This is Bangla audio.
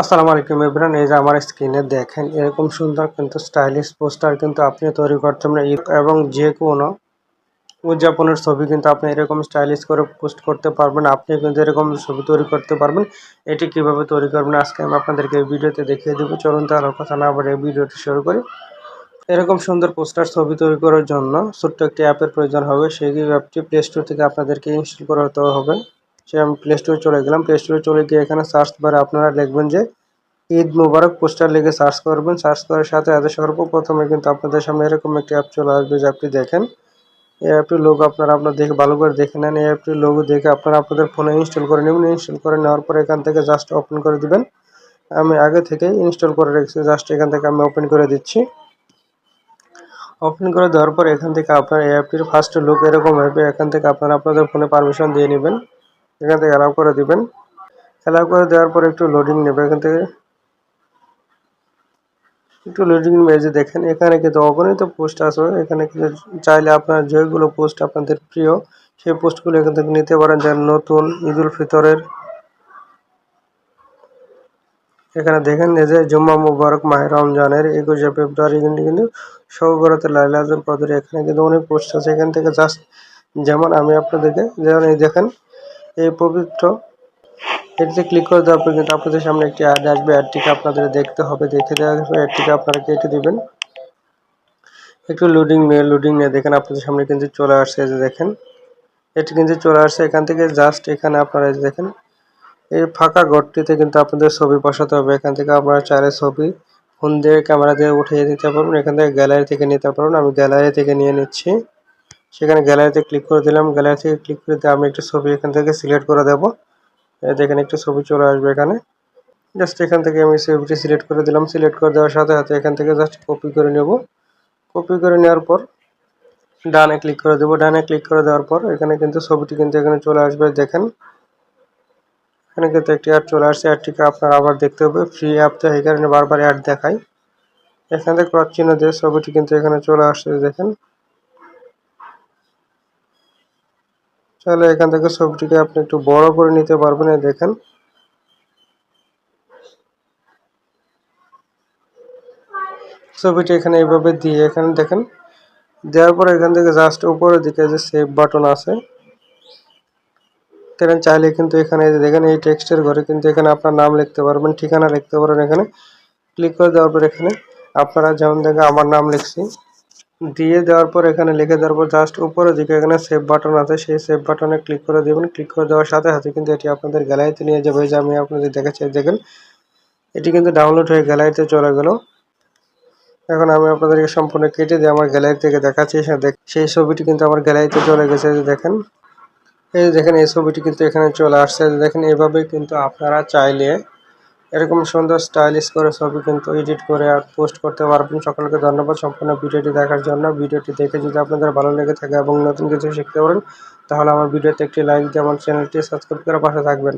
আসসালামু আলাইকুম ইবরান এই যে আমার স্ক্রিনে দেখেন, এরকম সুন্দর কিন্তু স্টাইলিশ পোস্টার কিন্তু আপনি তৈরি করতে পারেন। এবং যে কোনো উদযাপনের ছবি কিন্তু আপনি এরকম স্টাইলিশ করে পোস্ট করতে পারবেন, আপনি কিন্তু এরকম ছবি তৈরি করতে পারবেন। এটি কীভাবে তৈরি করবেন আজকে আমি আপনাদেরকে এই ভিডিওতে দেখিয়ে দেবো। চলুন তাহলে কথা না আবার এই ভিডিওটি শুরু করি। এরকম সুন্দর পোস্টার ছবি তৈরি করার জন্য ছোট্ট একটি অ্যাপের প্রয়োজন হবে, সেই অ্যাপটি প্লে স্টোর থেকে আপনাদেরকে ইনস্টল করতে হবে। সে আমি প্লে স্টোরে চলে গেলাম। প্লে স্টোরে চলে গিয়ে এখানে সার্চ বারে আপনারা লিখবেন যে, ঈদ মুবারক পোস্টার লিখে সার্চ করবেন। সার্চ করার সাথে সাথে সর্বপ্রথমে কিন্তু আপনাদের সামনে এরকম একটি অ্যাপ চলে আসবে যে আপনি দেখেন। এই অ্যাপটির লোগো আপনারা আপনার দেখে ভালো করে দেখে নেন। এই অ্যাপটির লোগো দেখে আপনারা আপনাদের ফোনে ইনস্টল করে নেবেন। ইনস্টল করে নেওয়ার পর এখান থেকে জাস্ট ওপেন করে দিবেন। আমি আগে থেকেই ইনস্টল করে রেখেছি। জাস্ট এখান থেকে আমি ওপেন করে দিচ্ছি। ওপেন করে দেওয়ার পর এখান থেকে আপনার এই অ্যাপটির ফার্স্ট লুক এরকম হবে। এখান থেকে আপনারা আপনাদের ফোনে পারমিশন দিয়ে নেবেন। এখান থেকে অ্যালাউ করে দিবেন। অ্যালাউ করে দেওয়ার পর একটু লোডিং নেবে এখান থেকে। একটু লোডিং মেজে দেখেন, এখানে কিন্তু অগণিত পোস্ট আছে। এখানে কিন্তু চাইলে আপনার যেগুলো পোস্ট আপনাদের প্রিয়, সেই পোস্টগুলো এখান থেকে নিতে পারেন। যেন নতুন ঈদুল ফিতরের। এখানে দেখেন যে জুম্মা মুবারক মাহের রমজানের একুশে ফেব্রুয়ারি কিন্তু কিন্তু সৌবরতে লাইলাজুল কদর এখানে কিন্তু অনেক পোস্ট আছে। এখান থেকে জাস্ট যেমন আমি আপনাদেরকে, যেমন এই দেখেন এই পবিত্র এটিতে ক্লিক করে দেওয়ার পর কিন্তু আপনাদের সামনে একটি অ্যাড আসবে। অ্যাডটিকে আপনাদের দেখতে হবে, দেখে দেওয়া অ্যাডটিকে আপনারা কেটে দিবেন। একটু লোডিং নিয়ে লোডিং নিয়ে দেখেন, আপনাদের সামনে কিন্তু চলে আসছে যে দেখেন। এটি কিন্তু চলে আসছে এখান থেকে জাস্ট এখানে আপনারা দেখেন, এই ফাঁকা ঘরটিতে কিন্তু আপনাদের ছবি বসাতে হবে। এখান থেকে আপনারা চাইলে ছবি ফোন দিয়ে ক্যামেরা দিয়ে উঠিয়ে নিতে পারবেন। এখান থেকে গ্যালারি থেকে নিতে পারবেন। আমি গ্যালারি থেকে নিয়ে নিচ্ছি। সেখানে গ্যালারিতে ক্লিক করে দিলাম। গ্যালারি থেকে ক্লিক করে দিয়ে আমি একটু ছবি এখান থেকে সিলেক্ট করে দেবো। দেখেন একটু ছবি চলে আসবে এখানে। জাস্ট এখান থেকে আমি ছবিটি সিলেক্ট করে দিলাম। সিলেক্ট করে দেওয়ার সাথে সাথে এখান থেকে জাস্ট কপি করে নেব। কপি করে নেওয়ার পর ডানে ক্লিক করে দেবো। ডানে ক্লিক করে দেওয়ার পর এখানে কিন্তু ছবিটি কিন্তু এখানে চলে আসবে। দেখেন, এখানে কিন্তু একটি অ্যাড চলে আসছে। অ্যাডটিকে আপনার আবার দেখতে হবে। ফ্রি অ্যাপ তো এই কারণে বারবার অ্যাড দেখায়। এখান থেকে ক্রস চিহ্ন দিয়ে ছবিটি কিন্তু এখানে চলে আসছে। দেখেন তাহলে এখান থেকে ছবিটিকে আপনি একটু বড় করে নিতে পারবেন দেখেন। ছবিটি এখানে এইভাবে দিয়ে এখানে দেখেন। দেওয়ার পর এখান থেকে জাস্ট উপরের দিকে যে সেভ বাটন আছে এখানে চাইলে কিন্তু এখানে দেখেন এই টেক্সটের ঘরে কিন্তু এখানে আপনার নাম লিখতে পারবেন, ঠিকানা লিখতে পারেন এখানে। ক্লিক করে দেওয়ার পর এখানে আপনারা যেমন দেখেন, আমার নাম লিখছি। দিয়ে দেওয়ার পর এখানে লিখে দেওয়ার পর জাস্ট উপরে দিকে এখানে সেভ বাটন আছে। সেই সেভ বাটনে ক্লিক করে দেবেন। ক্লিক করে দেওয়ার সাথে সাথে কিন্তু এটি আপনাদের গ্যালারিতে নিয়ে যাবে। যে আমি আপনাদের দেখাচ্ছি দেখেন। এটি কিন্তু ডাউনলোড হয়ে গ্যালারিতে চলে গেল। এখন আমি আপনাদেরকে সম্পূর্ণ কেটে দিয়ে আমার গ্যালারি থেকে দেখাচ্ছি। সেই ছবিটি কিন্তু আমার গ্যালারিতে চলে গেছে। দেখেন। এই দেখেন, এই ছবিটি কিন্তু এখানে চলে আসছে। দেখেন এভাবে কিন্তু আপনারা চাইলে এরকম সুন্দর স্টাইলিশ করে ছবি কিন্তু এডিট করে আর পোস্ট করতে পারবেন। সকলকে ধন্যবাদ সম্পূর্ণ ভিডিওটি দেখার জন্য। ভিডিওটি দেখে যদি আপনাদের ভালো লেগে থাকে এবং নতুন কিছু শিখতে পারেন, তাহলে আমার ভিডিওতে একটি লাইক দিয়ে আমার চ্যানেলটি সাবস্ক্রাইব করে পাশে থাকবেন।